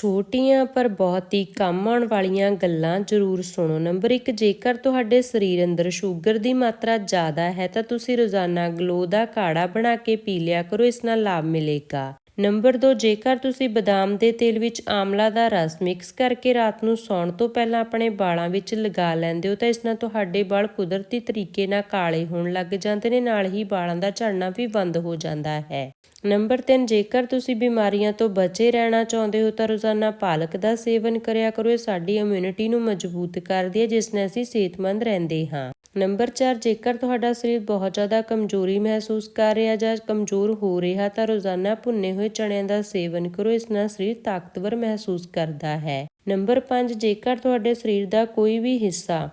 ਛੋਟੀਆਂ ਪਰ ਬਹੁਤ ਹੀ ਕੰਮ ਆਉਣ ਵਾਲੀਆਂ ਗੱਲਾਂ ਜ਼ਰੂਰ ਸੁਣੋ। ਨੰਬਰ 1 ਜੇਕਰ ਤੁਹਾਡੇ ਸਰੀਰ ਅੰਦਰ ਸ਼ੂਗਰ ਦੀ ਮਾਤਰਾ ਜ਼ਿਆਦਾ ਹੈ ਤਾਂ ਤੁਸੀਂ ਰੋਜ਼ਾਨਾ ਗਲੋ ਦਾ ਕਾੜਾ ਬਣਾ ਕੇ ਪੀ ਲਿਆ ਕਰੋ, ਇਸ ਨਾਲ ਲਾਭ ਮਿਲੇਗਾ। ਨੰਬਰ 2 ਜੇਕਰ ਤੁਸੀਂ ਬਦਾਮ ਦੇ ਤੇਲ ਵਿੱਚ ਆਮਲਾ ਦਾ ਰਸ ਮਿਕਸ ਕਰਕੇ ਰਾਤ ਨੂੰ ਸੌਣ ਤੋਂ ਪਹਿਲਾਂ ਆਪਣੇ ਵਾਲਾਂ ਵਿੱਚ ਲਗਾ ਲੈਂਦੇ ਹੋ, ਤਾਂ ਇਸ ਨਾਲ ਤੁਹਾਡੇ ਵਾਲ ਕੁਦਰਤੀ ਤਰੀਕੇ ਨਾਲ ਕਾਲੇ ਹੋਣ ਲੱਗ ਜਾਂਦੇ ਨੇ, ਨਾਲ ਹੀ ਵਾਲਾਂ ਦਾ ਝੜਨਾ ਵੀ ਬੰਦ ਹੋ ਜਾਂਦਾ ਹੈ। ਨੰਬਰ 3 ਜੇਕਰ ਤੁਸੀਂ ਬਿਮਾਰੀਆਂ ਤੋਂ ਬਚੇ ਰਹਿਣਾ ਚਾਹੁੰਦੇ ਹੋ, ਤਾਂ ਰੋਜ਼ਾਨਾ ਪਾਲਕ ਦਾ ਸੇਵਨ ਕਰਿਆ ਕਰੋ, ਇਹ ਸਾਡੀ ਇਮਿਊਨਿਟੀ ਨੂੰ ਮਜ਼ਬੂਤ ਕਰਦੀ ਹੈ, ਜਿਸ ਨਾਲ ਅਸੀਂ ਸਿਹਤਮੰਦ ਰਹਿੰਦੇ ਹਾਂ। ਨੰਬਰ 4 ਜੇਕਰ ਤੁਹਾਡਾ ਸਰੀਰ ਬਹੁਤ ਜ਼ਿਆਦਾ ਕਮਜ਼ੋਰੀ ਮਹਿਸੂਸ ਕਰ ਰਿਹਾ ਜਾਂ ਕਮਜ਼ੋਰ ਹੋ ਰਿਹਾ, ਤਾਂ ਰੋਜ਼ਾਨਾ ਭੁੰਨੇ ਹੋਏ ਚਣਿਆਂ ਦਾ ਸੇਵਨ ਕਰੋ, ਇਸ ਨਾਲ ਸਰੀਰ ਤਾਕਤਵਰ ਮਹਿਸੂਸ ਕਰਦਾ ਹੈ। ਨੰਬਰ 5 ਜੇਕਰ ਤੁਹਾਡੇ ਸਰੀਰ ਦਾ ਕੋਈ ਵੀ ਹਿੱਸਾ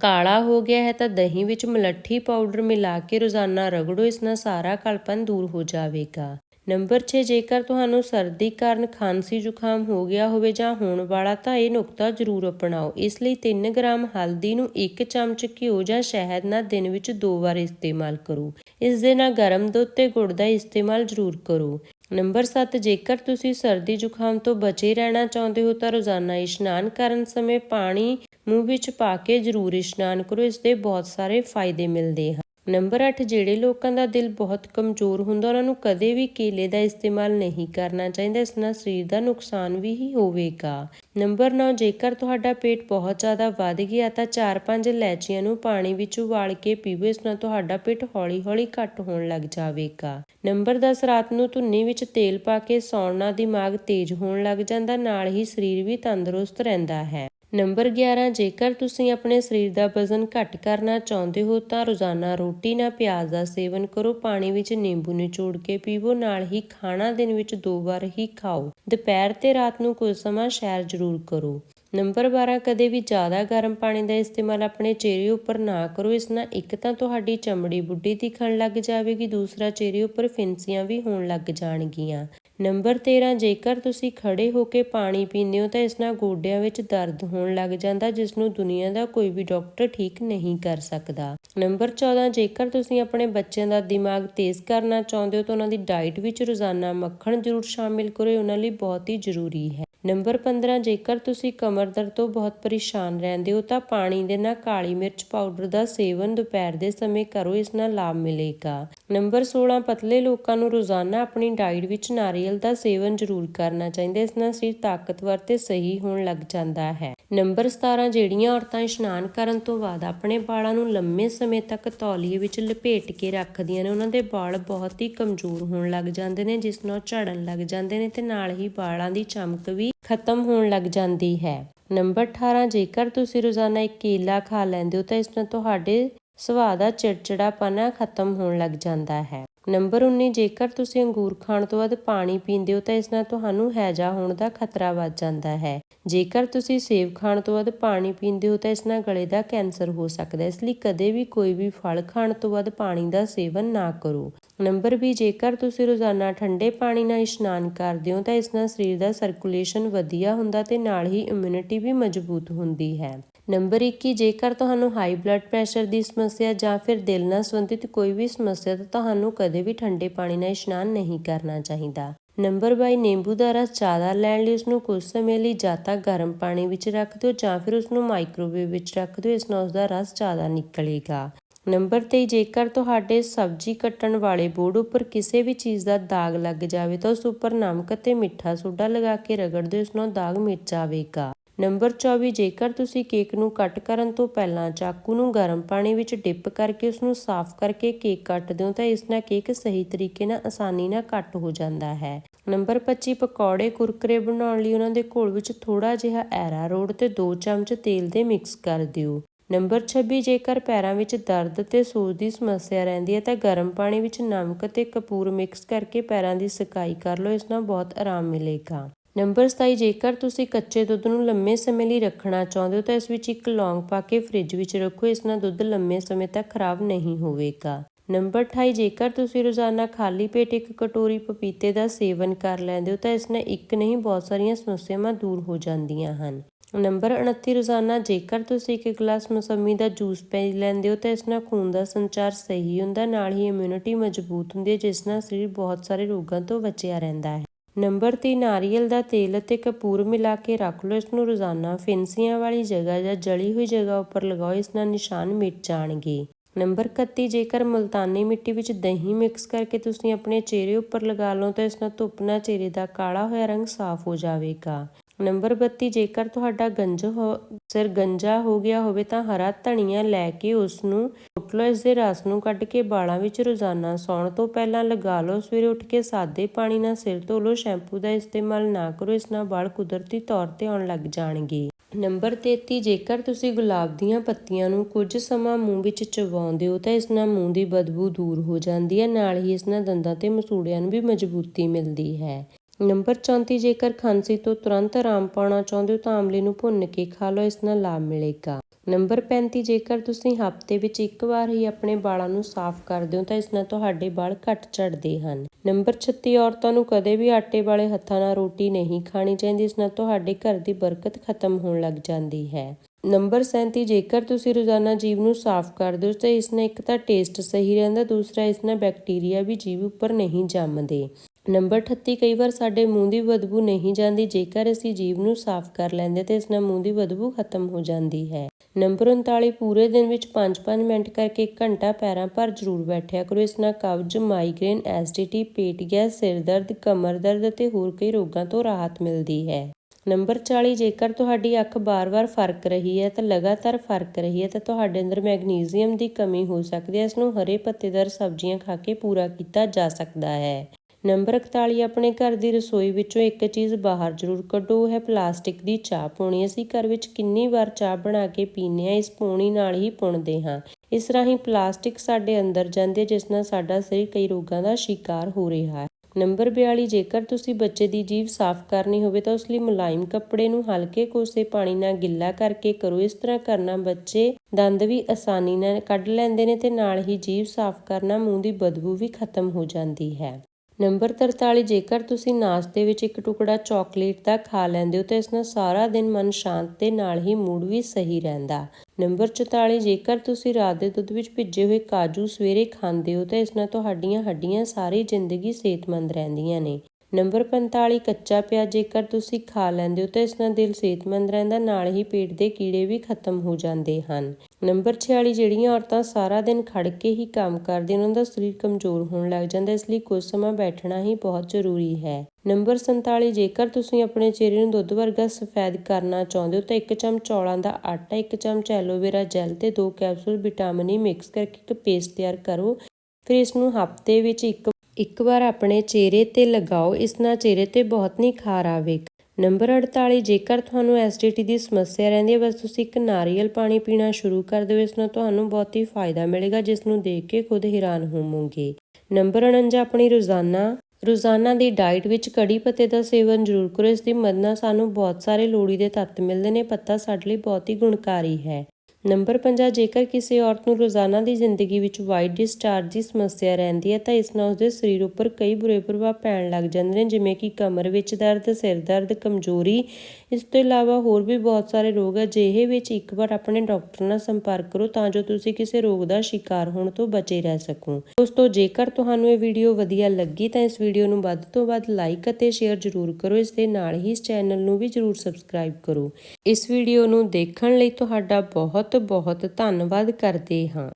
ਕਾਲਾ ਹੋ ਗਿਆ ਹੈ, ਤਾਂ ਦਹੀਂ ਵਿੱਚ ਮਲੱਠੀ ਪਾਊਡਰ ਮਿਲਾ ਕੇ ਰੋਜ਼ਾਨਾ ਰਗੜੋ, ਇਸ ਨਾਲ ਸਾਰਾ ਕਾਲਪਨ ਦੂਰ ਹੋ ਜਾਵੇਗਾ। ਨੰਬਰ 6 ਜੇਕਰ ਤੁਹਾਨੂੰ ਸਰਦੀ ਕਾਰਨ ਖਾਂਸੀ ਜ਼ੁਕਾਮ ਹੋ ਗਿਆ ਹੋਵੇ ਜਾਂ ਹੋਣ ਵਾਲਾ, ਤਾਂ ਇਹ ਨੁਕਤਾ ਜ਼ਰੂਰ ਅਪਣਾਓ। ਇਸ ਲਈ 3 ਗ੍ਰਾਮ ਹਲਦੀ ਨੂੰ 1 ਚਮਚ ਘਿਓ ਜਾਂ ਸ਼ਹਿਦ ਨਾਲ ਦਿਨ ਵਿੱਚ ਦੋ ਵਾਰ ਇਸਤੇਮਾਲ ਕਰੋ। ਇਸ ਦੇ ਨਾਲ ਗਰਮ ਦੁੱਧ ਤੇ ਗੁੜ ਦਾ ਇਸਤੇਮਾਲ ਜ਼ਰੂਰ ਕਰੋ। ਨੰਬਰ 7 ਜੇਕਰ ਤੁਸੀਂ ਸਰਦੀ ਜ਼ੁਕਾਮ ਤੋਂ ਬਚੇ ਰਹਿਣਾ ਚਾਹੁੰਦੇ ਹੋ, ਤਾਂ ਰੋਜ਼ਾਨਾ ਇਸ਼ਨਾਨ ਕਰਨ ਸਮੇਂ ਪਾਣੀ ਮੂੰਹ ਵਿੱਚ ਪਾ ਕੇ ਜ਼ਰੂਰ ਇਸ਼ਨਾਨ ਕਰੋ। ਇਸ ਦੇ ਬਹੁਤ ਸਾਰੇ ਫਾਇਦੇ ਮਿਲਦੇ ਹਨ। ਨੰਬਰ 8 ਜਿਹੜੇ ਲੋਕਾਂ ਦਾ ਦਿਲ ਬਹੁਤ ਕਮਜ਼ੋਰ ਹੁੰਦਾ ਉਹਨਾਂ ਨੂੰ ਕਦੇ ਵੀ ਕੇਲੇ ਦਾ ਇਸਤੇਮਾਲ ਨਹੀਂ ਕਰਨਾ ਚਾਹੀਦਾ, ਇਸ ਨਾਲ ਸਰੀਰ ਦਾ ਨੁਕਸਾਨ ਵੀ ਹੀ ਹੋਵੇਗਾ। ਨੰਬਰ 9 ਜੇਕਰ ਤੁਹਾਡਾ ਪੇਟ ਬਹੁਤ ਜ਼ਿਆਦਾ ਵੱਧ ਗਿਆ ਤਾਂ 4-5 ਇਲਾਚੀਆਂ ਨੂੰ ਪਾਣੀ ਵਿੱਚ ਉਬਾਲ ਕੇ ਪੀਵੋ, ਇਸ ਨਾਲ ਤੁਹਾਡਾ ਪੇਟ ਹੌਲੀ-ਹੌਲੀ ਘੱਟ ਹੋਣ ਲੱਗ ਜਾਵੇਗਾ। ਨੰਬਰ 10 ਰਾਤ ਨੂੰ ਧੁੰਨੀ ਵਿੱਚ ਤੇਲ ਪਾ ਕੇ ਸੌਣ ਨਾਲ ਦਿਮਾਗ ਤੇਜ਼ ਹੋਣ ਲੱਗ ਜਾਂਦਾ, ਨਾਲ ਹੀ ਸਰੀਰ ਵੀ ਤੰਦਰੁਸਤ ਰਹਿੰਦਾ ਹੈ। ਨੰਬਰ 11 ਜੇਕਰ ਤੁਸੀਂ ਆਪਣੇ ਸਰੀਰ ਦਾ ਵਜ਼ਨ ਘੱਟ ਕਰਨਾ ਚਾਹੁੰਦੇ ਹੋ, ਤਾਂ ਰੋਜ਼ਾਨਾ ਰੋਟੀ ਨਾਲ ਪਿਆਜ਼ ਦਾ ਸੇਵਨ ਕਰੋ। ਪਾਣੀ ਵਿੱਚ ਨਿੰਬੂ ਨਿਚੋੜ ਕੇ ਪੀਵੋ, ਨਾਲ ਹੀ ਖਾਣਾ ਦਿਨ ਵਿੱਚ ਦੋ ਵਾਰ ਹੀ ਖਾਓ। ਦੁਪਹਿਰ ਤੇ ਰਾਤ ਨੂੰ ਕੁਝ ਸਮਾਂ ਸੈਰ ਜ਼ਰੂਰ ਕਰੋ। ਨੰਬਰ 12 ਕਦੇ ਵੀ ਜ਼ਿਆਦਾ ਗਰਮ ਪਾਣੀ ਦਾ ਇਸਤੇਮਾਲ ਆਪਣੇ ਚਿਹਰੇ ਉੱਪਰ ਨਾ ਕਰੋ। ਇਸ ਨਾਲ ਇੱਕ ਤਾਂ ਤੁਹਾਡੀ ਚਮੜੀ ਬੁੱਢੀ ਦਿਖਣ ਲੱਗ ਜਾਵੇਗੀ, ਦੂਸਰਾ ਚਿਹਰੇ ਉੱਪਰ ਫਿੰਸੀਆਂ ਵੀ ਹੋਣ ਲੱਗ ਜਾਣਗੀਆਂ। ਨੰਬਰ 13 ਜੇਕਰ ਤੁਸੀਂ ਖੜੇ ਹੋ ਕੇ ਪਾਣੀ ਪੀਂਦੇ ਹੋ ਤਾਂ ਇਸ ਨਾਲ ਗੋਡਿਆਂ ਵਿੱਚ ਦਰਦ ਹੋਣ ਲੱਗ ਜਾਂਦਾ, ਜਿਸ ਨੂੰ ਦੁਨੀਆ ਦਾ ਕੋਈ ਵੀ ਡਾਕਟਰ ਠੀਕ ਨਹੀਂ ਕਰ ਸਕਦਾ। ਨੰਬਰ 14 ਜੇਕਰ ਤੁਸੀਂ ਆਪਣੇ ਬੱਚਿਆਂ ਦਾ ਦਿਮਾਗ ਤੇਜ਼ ਕਰਨਾ ਚਾਹੁੰਦੇ ਹੋ ਤਾਂ ਉਹਨਾਂ ਦੀ ਡਾਈਟ ਵਿੱਚ ਰੋਜ਼ਾਨਾ ਮੱਖਣ ਜ਼ਰੂਰ ਸ਼ਾਮਿਲ ਕਰੋ ਉਹਨਾਂ ਲਈ ਬਹੁਤ ਹੀ ਜ਼ਰੂਰੀ ਹੈ। ਨੰਬਰ 15 ਜੇਕਰ ਤੁਸੀਂ ਕਮਰ ਦਰਦ ਤੋਂ ਬਹੁਤ ਪਰੇਸ਼ਾਨ ਰਹਿੰਦੇ ਹੋ, ਤਾਂ ਪਾਣੀ ਦੇ ਨਾਲ ਕਾਲੀ ਮਿਰਚ ਪਾਊਡਰ ਦਾ ਸੇਵਨ ਦੁਪਹਿਰ ਦੇ ਸਮੇਂ ਕਰੋ, ਇਸ ਨਾਲ ਲਾਭ ਮਿਲੇਗਾ। ਨੰਬਰ 16 ਪਤਲੇ ਲੋਕਾਂ ਨੂੰ ਰੋਜ਼ਾਨਾ ਆਪਣੀ ਡਾਈਟ ਵਿੱਚ ਨਾਰੀਅਲ ਦਾ ਸੇਵਨ ਜ਼ਰੂਰ ਕਰਨਾ ਚਾਹੀਦਾ, ਇਸ ਨਾਲ ਸਰੀਰ ਤਾਕਤਵਰ ਤੇ ਸਹੀ ਹੋਣ ਲੱਗ ਜਾਂਦਾ ਹੈ। ਨੰਬਰ 17 ਜਿਹੜੀਆਂ ਔਰਤਾਂ ਇਸ਼ਨਾਨ ਕਰਨ ਤੋਂ ਬਾਅਦ ਆਪਣੇ ਵਾਲਾਂ ਨੂੰ ਲੰਮੇ ਸਮੇਂ ਤੱਕ ਤੌਲੀਏ ਵਿੱਚ ਲਪੇਟ ਕੇ ਰੱਖਦੀਆਂ ਨੇ, ਉਹਨਾਂ ਦੇ ਵਾਲ ਬਹੁਤ ਹੀ ਕਮਜ਼ੋਰ ਹੋਣ ਲੱਗ ਜਾਂਦੇ ਨੇ, ਜਿਸ ਨਾਲ ਝੜਨ ਲੱਗ ਜਾਂਦੇ ਨੇ ਤੇ ਨਾਲ ਹੀ ਵਾਲਾਂ ਦੀ ਚਮਕ ਵੀ ਖਤਮ ਹੋਣ ਲੱਗ ਜਾਂਦੀ ਹੈ। ਨੰਬਰ 18 ਜੇਕਰ ਤੁਸੀਂ ਰੋਜ਼ਾਨਾ ਇੱਕ ਕੇਲਾ ਖਾ ਲੈਂਦੇ ਹੋ ਤਾਂ ਇਸ ਨਾਲ ਤੁਹਾਡੇ ਸੁਭਾਅ ਦਾ ਚਿੜਚਿੜਾਪਨ ਖਤਮ ਹੋਣ ਲੱਗ ਜਾਂਦਾ ਹੈ। ਨੰਬਰ 19 ਜੇਕਰ ਤੁਸੀਂ ਅੰਗੂਰ ਖਾਣ ਤੋਂ ਬਾਅਦ ਪਾਣੀ ਪੀਂਦੇ ਹੋ ਤਾਂ ਇਸ ਨਾਲ ਤੁਹਾਨੂੰ ਹੈਜਾ ਹੋਣ ਦਾ ਖਤਰਾ ਵੱਧ ਜਾਂਦਾ ਹੈ। ਜੇਕਰ ਤੁਸੀਂ ਸੇਬ ਖਾਣ ਤੋਂ ਬਾਅਦ ਪਾਣੀ ਪੀਂਦੇ ਹੋ ਤਾਂ ਇਸ ਨਾਲ ਗਲੇ ਦਾ ਕੈਂਸਰ ਹੋ ਸਕਦਾ ਹੈ। ਇਸ ਲਈ ਕਦੇ ਵੀ ਕੋਈ ਵੀ ਫਲ ਖਾਣ ਤੋਂ ਬਾਅਦ ਪਾਣੀ ਦਾ ਸੇਵਨ ਨਾ ਕਰੋ। ਨੰਬਰ 20 ਜੇਕਰ ਤੁਸੀਂ ਰੋਜ਼ਾਨਾ ਠੰਡੇ ਪਾਣੀ ਨਾਲ ਇਸ਼ਨਾਨ ਕਰਦੇ ਹੋ ਤਾਂ ਇਸ ਨਾਲ ਸਰੀਰ ਦਾ ਸਰਕੂਲੇਸ਼ਨ ਵਧੀਆ ਹੁੰਦਾ ਤੇ ਨਾਲ ਹੀ ਇਮਿਊਨਿਟੀ ਵੀ ਮਜ਼ਬੂਤ ਹੁੰਦੀ ਹੈ। ਨੰਬਰ 21 ਜੇਕਰ ਤੁਹਾਨੂੰ ਹਾਈ ਬਲੱਡ ਪ੍ਰੈਸ਼ਰ ਦੀ ਸਮੱਸਿਆ ਜਾਂ ਫਿਰ ਦਿਲ ਨਾਲ ਸੰਬੰਧਿਤ ਕੋਈ ਵੀ ਸਮੱਸਿਆ, ਤਾਂ ਤੁਹਾਨੂੰ ਕਦੇ ਵੀ ਠੰਡੇ ਪਾਣੀ ਨਾਲ ਇਸ਼ਨਾਨ ਨਹੀਂ ਕਰਨਾ ਚਾਹੀਦਾ। ਨੰਬਰ 22 ਨਿੰਬੂ ਦਾ ਰਸ ਜ਼ਿਆਦਾ ਲੈਣ ਲਈ ਉਸ ਨੂੰ ਕੁਝ ਸਮੇਂ ਲਈ ਜਾਂ ਤਾਂ ਗਰਮ ਪਾਣੀ ਵਿੱਚ ਰੱਖ ਦਿਓ ਜਾਂ ਫਿਰ ਉਸ ਨੂੰ ਮਾਈਕ੍ਰੋਵੇਵ ਵਿੱਚ ਰੱਖ ਦਿਓ, ਇਸ ਨਾਲ ਉਸ ਦਾ ਰਸ ਜ਼ਿਆਦਾ ਨਿਕਲੇਗਾ। ਨੰਬਰ 23 ਜੇਕਰ ਤੁਹਾਡੇ ਸਬਜ਼ੀ ਕੱਟਣ ਵਾਲੇ ਬੋਰਡ ਉੱਪਰ ਕਿਸੇ ਵੀ ਚੀਜ਼ ਦਾ ਦਾਗ ਲੱਗ ਜਾਵੇ, ਤਾਂ ਉਸ ਉੱਪਰ ਨਮਕ ਅਤੇ ਮਿੱਠਾ ਸੋਡਾ ਲਗਾ ਕੇ ਰਗੜ ਦਿਓ, ਇਸ ਨਾਲ ਦਾਗ ਮਿਟ ਜਾਵੇਗਾ। ਨੰਬਰ 24 ਜੇਕਰ ਤੁਸੀਂ ਕੇਕ ਨੂੰ ਕੱਟ ਕਰਨ ਤੋਂ ਪਹਿਲਾਂ ਚਾਕੂ ਨੂੰ ਗਰਮ ਪਾਣੀ ਵਿੱਚ ਡਿਪ ਕਰਕੇ ਉਸ ਨੂੰ ਸਾਫ਼ ਕਰਕੇ ਕੇਕ ਕੱਟ ਦਿਓ, ਤਾਂ ਇਸ ਨਾਲ ਕੇਕ ਸਹੀ ਤਰੀਕੇ ਨਾਲ ਆਸਾਨੀ ਨਾਲ ਕੱਟ ਹੋ ਜਾਂਦਾ ਹੈ। ਨੰਬਰ 25 ਪਕੌੜੇ ਕੁਰਕਰੇ ਬਣਾਉਣ ਲਈ ਉਹਨਾਂ ਦੇ ਘੋਲ ਵਿੱਚ ਥੋੜਾ ਜਿਹਾ ਐਰਾ ਰੋਡ ਤੇ 2 ਚਮਚ ਤੇਲ ਦੇ ਮਿਕਸ ਕਰ ਦਿਓ। ਨੰਬਰ 26 ਜੇਕਰ ਪੈਰਾਂ ਵਿੱਚ ਦਰਦ ਤੇ ਸੋਜ ਦੀ ਸਮੱਸਿਆ ਰਹਿੰਦੀ ਹੈ, ਤਾਂ ਗਰਮ ਪਾਣੀ ਵਿੱਚ ਨਮਕ ਤੇ ਕਪੂਰ ਮਿਕਸ ਕਰਕੇ ਪੈਰਾਂ ਦੀ ਸਕਾਈ ਕਰ ਲਓ, ਇਸ ਨਾਲ ਬਹੁਤ ਆਰਾਮ ਮਿਲੇਗਾ। ਨੰਬਰ 27 ਜੇਕਰ ਤੁਸੀਂ ਕੱਚੇ ਦੁੱਧ ਨੂੰ ਲੰਮੇ ਸਮੇਂ ਲਈ ਰੱਖਣਾ ਚਾਹੁੰਦੇ ਹੋ, ਤਾਂ ਇਸ ਵਿੱਚ ਇੱਕ ਲੌਂਗ ਪਾ ਕੇ ਫ੍ਰਿਜ ਵਿੱਚ ਰੱਖੋ। ਇਸ ਨਾਲ ਦੁੱਧ ਲੰਮੇ ਸਮੇਂ ਤੱਕ ਖਰਾਬ ਨਹੀਂ ਹੋਵੇਗਾ। ਨੰਬਰ 28 ਜੇਕਰ ਤੁਸੀਂ ਰੋਜ਼ਾਨਾ ਖਾਲੀ ਪੇਟ ਇੱਕ ਕਟੋਰੀ ਪਪੀਤੇ ਦਾ ਸੇਵਨ ਕਰ ਲੈਂਦੇ ਹੋ, ਤਾਂ ਇਸ ਨਾਲ ਇੱਕ ਨਹੀਂ, ਬਹੁਤ ਸਾਰੀਆਂ ਸਮੱਸਿਆਵਾਂ ਦੂਰ ਹੋ ਜਾਂਦੀਆਂ ਹਨ। ਨੰਬਰ 29 ਰੋਜ਼ਾਨਾ, ਜੇਕਰ ਤੁਸੀਂ ਇੱਕ ਗਲਾਸ ਮੌਸਮੀ ਦਾ ਜੂਸ ਪੀ ਲੈਂਦੇ ਹੋ, ਤਾਂ ਇਸ ਨਾਲ ਖੂਨ ਦਾ ਸੰਚਾਰ ਸਹੀ ਹੁੰਦਾ, ਨਾਲ ਹੀ ਇਮਿਊਨਿਟੀ ਮਜ਼ਬੂਤ ਹੁੰਦੀ ਹੈ, ਜਿਸ ਨਾਲ ਸਰੀਰ ਬਹੁਤ ਸਾਰੇ ਰੋਗਾਂ ਤੋਂ ਬਚਿਆ ਰਹਿੰਦਾ ਹੈ। ਨੰਬਰ 3 ਨਾਰੀਅਲ ਦਾ ਤੇਲ ਅਤੇ ਕਪੂਰ ਮਿਲਾ ਕੇ ਰੱਖ ਲਓ। ਇਸ ਨੂੰ ਰੋਜ਼ਾਨਾ ਫਿੰਸੀਆਂ ਵਾਲੀ ਜਗ੍ਹਾ ਜਾਂ ਜਲੀ ਹੋਈ ਜਗ੍ਹਾ ਉੱਪਰ ਲਗਾਓ। ਇਸ ਨਾਲ ਨਿਸ਼ਾਨ ਮਿਟ ਜਾਣਗੇ। ਨੰਬਰ 31 ਜੇਕਰ ਮਲਤਾਨੀ ਮਿੱਟੀ ਵਿੱਚ ਦਹੀਂ ਮਿਕਸ ਕਰਕੇ ਤੁਸੀਂ ਆਪਣੇ ਚਿਹਰੇ ਉੱਪਰ ਲਗਾ ਲਓ ਤਾਂ ਇਸ ਨਾਲ ਧੁੱਪ ਨਾਲ ਚਿਹਰੇ ਦਾ ਕਾਲਾ ਹੋਇਆ ਰੰਗ ਸਾਫ਼ ਹੋ ਜਾਵੇਗਾ। ਨੰਬਰ 32 ਜੇਕਰ ਤੁਹਾਡਾ ਗੰਜ ਹੋ, ਸਿਰ ਗੰਜਾ ਹੋ ਗਿਆ ਹੋਵੇ ਤਾਂ ਹਰਾ ਧਨੀਆ ਲੈ ਕੇ ਉਸ ਨੂੰ ਕੁੱਟ ਲਓ। ਇਸ ਦੇ ਰਸ ਨੂੰ ਕੱਢ ਕੇ ਵਾਲਾਂ ਵਿੱਚ ਰੋਜ਼ਾਨਾ ਸੌਣ ਤੋਂ ਪਹਿਲਾਂ ਲਗਾ ਲਓ। ਸਵੇਰੇ ਉੱਠ ਕੇ ਸਾਦੇ ਪਾਣੀ ਨਾਲ ਸਿਰ ਧੋ ਲਓ। ਸ਼ੈਂਪੂ ਦਾ ਇਸਤੇਮਾਲ ਨਾ ਕਰੋ। ਇਸ ਨਾਲ ਵਾਲ ਕੁਦਰਤੀ ਤੌਰ ਤੇ ਆਉਣ ਲੱਗ ਜਾਣਗੇ। ਨੰਬਰ 33 ਜੇਕਰ ਤੁਸੀਂ ਗੁਲਾਬ ਦੀਆਂ ਪੱਤੀਆਂ ਨੂੰ ਕੁਝ ਸਮਾਂ ਮੂੰਹ ਵਿੱਚ ਚਬਾਉਂਦੇ ਹੋ ਤਾਂ ਇਸ ਨਾਲ ਮੂੰਹ ਦੀ ਬਦਬੂ ਦੂਰ ਹੋ ਜਾਂਦੀ ਹੈ। ਨਾਲ ਹੀ ਇਸ ਨਾਲ ਦੰਦਾਂ ਤੇ ਮਸੂੜਿਆਂ ਨੂੰ ਵੀ ਮਜ਼ਬੂਤੀ ਮਿਲਦੀ ਹੈ। ਨੰਬਰ 34 ਜੇਕਰ ਖਾਂਸੀ ਤੋਂ ਤੁਰੰਤ ਆਰਾਮ ਪਾਉਣਾ ਚਾਹੁੰਦੇ ਹੋ ਤਾਂ ਆਮਲੇ ਨੂੰ ਭੁੰਨ ਕੇ ਖਾ ਲਓ, ਇਸ ਨਾਲ ਲਾਭ ਮਿਲੇਗਾ। ਨੰਬਰ 35 ਜੇਕਰ ਤੁਸੀਂ ਹਫ਼ਤੇ ਵਿੱਚ ਇੱਕ ਵਾਰ ਹੀ ਆਪਣੇ ਵਾਲਾਂ ਨੂੰ ਸਾਫ਼ ਕਰਦੇ ਹੋ ਤਾਂ ਇਸ ਨਾਲ ਤੁਹਾਡੇ ਵਾਲ ਘੱਟ ਝੜਦੇ ਹਨ। ਨੰਬਰ 36 ਔਰਤਾਂ ਨੂੰ ਕਦੇ ਵੀ ਆਟੇ ਵਾਲੇ ਹੱਥਾਂ ਨਾਲ ਰੋਟੀ ਨਹੀਂ ਖਾਣੀ ਚਾਹੀਦੀ, ਇਸ ਨਾਲ ਤੁਹਾਡੇ ਘਰ ਦੀ ਬਰਕਤ ਖਤਮ ਹੋਣ ਲੱਗ ਜਾਂਦੀ ਹੈ। ਨੰਬਰ 37 ਜੇਕਰ ਤੁਸੀਂ ਰੋਜ਼ਾਨਾ ਜੀਵ ਨੂੰ ਸਾਫ਼ ਕਰਦੇ ਹੋ ਤਾਂ ਇਸ ਨਾਲ ਇੱਕ ਤਾਂ ਟੇਸਟ ਸਹੀ ਰਹਿੰਦਾ, ਦੂਸਰਾ ਇਸ ਨਾਲ ਬੈਕਟੀਰੀਆ ਵੀ ਜੀਭ ਉੱਪਰ ਨਹੀਂ ਜੰਮਦੇ। ਨੰਬਰ 38 ਕਈ ਵਾਰ ਸਾਡੇ ਮੂੰਹ ਦੀ ਬਦਬੂ ਨਹੀਂ ਜਾਂਦੀ, ਜੇਕਰ ਅਸੀਂ ਜੀਭ ਨੂੰ ਸਾਫ਼ ਕਰ ਲੈਂਦੇ ਤਾਂ ਇਸ ਨਾਲ ਮੂੰਹ ਦੀ ਬਦਬੂ ਖਤਮ ਹੋ ਜਾਂਦੀ ਹੈ। ਨੰਬਰ 39 ਪੂਰੇ ਦਿਨ ਵਿੱਚ 5-5 ਮਿੰਟ ਕਰਕੇ 1 ਘੰਟਾ ਪੈਰਾਂ ਪਰ ਜ਼ਰੂਰ ਬੈਠਿਆ ਕਰੋ। ਇਸ ਨਾਲ ਕਬਜ਼, ਮਾਈਗ੍ਰੇਨ ਐਸਿਡਿਟੀ ਪੇਟ, ਗੈਸ, ਸਿਰ ਦਰਦ, ਕਮਰ ਦਰਦ ਅਤੇ ਹੋਰ ਕਈ ਰੋਗਾਂ ਤੋਂ ਰਾਹਤ ਮਿਲਦੀ ਹੈ। ਨੰਬਰ 40 ਜੇਕਰ ਤੁਹਾਡੀ ਅੱਖ ਬਾਰ-ਬਾਰ ਫ਼ਰਕ ਰਹੀ ਹੈ ਤਾਂ ਲਗਾਤਾਰ ਫ਼ਰਕ ਰਹੀ ਹੈ ਤਾਂ ਤੁਹਾਡੇ ਅੰਦਰ ਮੈਗਨੀਜ਼ੀਅਮ ਦੀ ਕਮੀ ਹੋ ਸਕਦੀ ਹੈ। ਇਸ ਨੂੰ ਹਰੇ ਪੱਤੇਦਾਰ ਸਬਜ਼ੀਆਂ ਖਾ ਕੇ ਪੂਰਾ ਕੀਤਾ ਜਾ ਸਕਦਾ ਹੈ। ਨੰਬਰ 41 ਆਪਣੇ ਘਰ ਦੀ ਰਸੋਈ ਵਿੱਚੋਂ ਇੱਕ ਚੀਜ਼ ਬਾਹਰ ਜ਼ਰੂਰ ਕੱਢੋ। ਉਹ ਹੈ ਪਲਾਸਟਿਕ ਦੀ ਚਾਹ ਪੋਣੀ। ਅਸੀਂ ਘਰ ਵਿੱਚ ਕਿੰਨੀ ਵਾਰ ਚਾਹ ਬਣਾ ਕੇ ਪੀਂਦੇ ਹਾਂ, ਇਸ ਪੋਣੀ ਨਾਲ ਹੀ ਪੁਣਦੇ ਹਾਂ। ਇਸ ਰਾਹੀਂ ਪਲਾਸਟਿਕ ਸਾਡੇ ਅੰਦਰ ਜਾਂਦੇ ਜਿਸ ਨਾਲ ਸਾਡਾ ਸਰੀਰ ਕਈ ਰੋਗਾਂ ਦਾ ਸ਼ਿਕਾਰ ਹੋ ਰਿਹਾ ਹੈ। ਨੰਬਰ 42 ਜੇਕਰ ਤੁਸੀਂ ਬੱਚੇ ਦੀ ਜੀਭ ਸਾਫ਼ ਕਰਨੀ ਹੋਵੇ, ਤਾਂ ਉਸ ਲਈ ਮੁਲਾਇਮ ਕੱਪੜੇ ਨੂੰ ਹਲਕੇ ਕੋਸੇ ਪਾਣੀ ਨਾਲ ਗਿੱਲਾ ਕਰਕੇ ਕਰੋ। ਇਸ ਤਰ੍ਹਾਂ ਕਰਨਾ ਬੱਚੇ ਦੰਦ ਵੀ ਆਸਾਨੀ ਨਾਲ ਕੱਢ ਲੈਂਦੇ ਨੇ ਤੇ ਨਾਲ ਹੀ ਜੀਭ ਸਾਫ਼ ਕਰਨਾ, ਮੂੰਹ ਦੀ ਬਦਬੂ ਵੀ ਖਤਮ ਹੋ ਜਾਂਦੀ ਹੈ। ਨੰਬਰ 43 ਜੇਕਰ ਤੁਸੀਂ ਨਾਸ਼ਤੇ ਵਿੱਚ ਇੱਕ ਟੁਕੜਾ ਚਾਕਲੇਟ ਦਾ ਖਾ ਲੈਂਦੇ ਹੋ ਤਾਂ ਇਸ ਨਾਲ ਸਾਰਾ ਦਿਨ ਮਨ ਸ਼ਾਂਤ ਤੇ ਨਾਲ ਹੀ ਮੂਡ ਵੀ ਸਹੀ ਰਹਿੰਦਾ। ਨੰਬਰ 44 ਜੇਕਰ ਤੁਸੀਂ ਰਾਤ ਦੇ ਦੁੱਧ ਵਿੱਚ ਭਿੱਜੇ ਹੋਏ ਕਾਜੂ ਸਵੇਰੇ ਖਾਂਦੇ ਹੋ ਤਾਂ ਇਸ ਨਾਲ ਤੁਹਾਡੀਆਂ ਹੱਡੀਆਂ ਸਾਰੀ ਜ਼ਿੰਦਗੀ ਸਿਹਤਮੰਦ ਰਹਿੰਦੀਆਂ ਨੇ। ਨੰਬਰ 45 ਕੱਚਾ ਪਿਆਜ਼ ਜੇਕਰ ਤੁਸੀਂ ਖਾ ਲੈਂਦੇ ਹੋ ਤਾਂ ਇਸ ਨਾਲ ਦਿਲ ਸਿਹਤਮੰਦ ਰਹਿੰਦਾ, ਨਾਲ ਹੀ ਪੇਟ ਦੇ ਕੀੜੇ ਵੀ ਖਤਮ ਹੋ ਜਾਂਦੇ ਹਨ। ਨੰਬਰ 46 ਜਿਹੜੀਆਂ ਔਰਤਾਂ ਸਾਰਾ ਦਿਨ ਖੜ ਕੇ ਹੀ ਕੰਮ ਕਰਦੀਆਂ ਉਹਨਾਂ ਦਾ ਸਰੀਰ ਕਮਜ਼ੋਰ ਹੋਣ ਲੱਗ ਜਾਂਦਾ, ਇਸ ਲਈ ਕੁਝ ਸਮਾਂ ਬੈਠਣਾ ਹੀ ਬਹੁਤ ਜ਼ਰੂਰੀ ਹੈ। ਨੰਬਰ 47 ਜੇਕਰ ਤੁਸੀਂ ਆਪਣੇ ਚਿਹਰੇ ਨੂੰ ਦੁੱਧ ਵਰਗਾ ਸਫੈਦ ਕਰਨਾ ਚਾਹੁੰਦੇ ਹੋ ਤਾਂ ਇੱਕ ਚਮਚ ਚੌਲਾਂ ਦਾ ਆਟਾ, ਇੱਕ ਚਮਚ ਐਲੋਵੇਰਾ ਜੈਲ ਤੇ ਦੋ capsule vitamin e E mix ਕਰਕੇ ਇੱਕ ਪੇਸਟ ਤਿਆਰ ਕਰੋ। ਫਿਰ ਇਸ ਨੂੰ ਹਫ਼ਤੇ ਵਿੱਚ ਇੱਕ ਇੱਕ ਵਾਰ ਆਪਣੇ ਚਿਹਰੇ ਤੇ ਲਗਾਓ, ਇਸ ਨਾਲ ਚਿਹਰੇ ਤੇ ਬਹੁਤ ਨਿਖਾਰ ਆਵੇਗਾ ਨੰਬਰ 48 ਜੇਕਰ ਤੁਹਾਨੂੰ ਐਸਿਡਿਟੀ ਦੀ ਸਮੱਸਿਆ ਰਹਿੰਦੀ ਹੈ, ਬਸ ਤੁਸੀਂ ਇੱਕ ਨਾਰੀਅਲ ਪਾਣੀ ਪੀਣਾ ਸ਼ੁਰੂ ਕਰ ਦਿਓ, ਇਸ ਨਾਲ ਤੁਹਾਨੂੰ ਬਹੁਤ ਹੀ ਫਾਇਦਾ ਮਿਲੇਗਾ, ਜਿਸ ਨੂੰ ਦੇਖ ਕੇ ਖੁਦ ਹੈਰਾਨ ਹੋਵੋਗੇ। ਨੰਬਰ 49 ਆਪਣੀ ਰੋਜ਼ਾਨਾ ਰੋਜ਼ਾਨਾ ਦੀ ਡਾਈਟ ਵਿੱਚ ਕੜੀ ਪੱਤੇ ਦਾ ਸੇਵਨ ਜ਼ਰੂਰ ਕਰੋ, ਇਸ ਦੀ ਮਦਦ ਨਾਲ ਸਾਨੂੰ ਬਹੁਤ ਸਾਰੇ ਲੋੜੀ ਦੇ ਤੱਤ ਮਿਲਦੇ ਨੇ, ਪੱਤਾ ਸਾਡੇ ਲਈ ਬਹੁਤ ਹੀ ਗੁਣਕਾਰੀ ਹੈ। ਨੰਬਰ 50 ਜੇਕਰ ਕਿਸੇ ਔਰਤ ਨੂੰ ਰੋਜ਼ਾਨਾ ਦੀ ਜ਼ਿੰਦਗੀ ਵਿੱਚ ਵਾਈਟ ਡਿਸਚਾਰਜ ਦੀ ਸਮੱਸਿਆ ਰਹਿੰਦੀ ਹੈ, ਤਾਂ ਇਸ ਨਾਲ ਉਸਦੇ ਸਰੀਰ ਉੱਪਰ ਕਈ ਬੁਰੇ ਪ੍ਰਭਾਵ ਪੈਣ ਲੱਗ ਜਾਂਦੇ ਨੇ, ਜਿਵੇਂ ਕਿ ਕਮਰ ਵਿੱਚ ਦਰਦ, ਸਿਰ ਦਰਦ, ਕਮਜ਼ੋਰੀ। ਇਸ ਤੋਂ ਇਲਾਵਾ ਹੋਰ ਵੀ ਬਹੁਤ ਸਾਰੇ ਰੋਗ ਅਜਿਹੇ ਵਿੱਚ ਇੱਕ ਵਾਰ ਆਪਣੇ ਡਾਕਟਰ ਨਾਲ ਸੰਪਰਕ ਕਰੋ, ਤਾਂ ਜੋ ਤੁਸੀਂ ਕਿਸੇ ਰੋਗ ਦਾ ਸ਼ਿਕਾਰ ਹੋਣ ਤੋਂ ਬਚੇ ਰਹਿ ਸਕੋ। ਦੋਸਤੋ, ਜੇਕਰ ਤੁਹਾਨੂੰ ਇਹ ਵੀਡੀਓ ਵਧੀਆ ਲੱਗੀ, ਤਾਂ ਇਸ ਵੀਡੀਓ ਨੂੰ ਵੱਧ ਤੋਂ ਵੱਧ ਲਾਈਕ ਅਤੇ ਸ਼ੇਅਰ ਜ਼ਰੂਰ ਕਰੋ। ਇਸ ਦੇ ਨਾਲ ਹੀ ਇਸ ਚੈਨਲ ਨੂੰ ਵੀ ਜ਼ਰੂਰ ਸਬਸਕ੍ਰਾਈਬ ਕਰੋ। ਇਸ ਵੀਡੀਓ ਨੂੰ ਦੇਖਣ ਲਈ ਤੁਹਾਡਾ ਬਹੁਤ ਬਹੁਤ ਬਹੁਤ ਧੰਨਵਾਦ ਕਰਦੇ ਹਾਂ।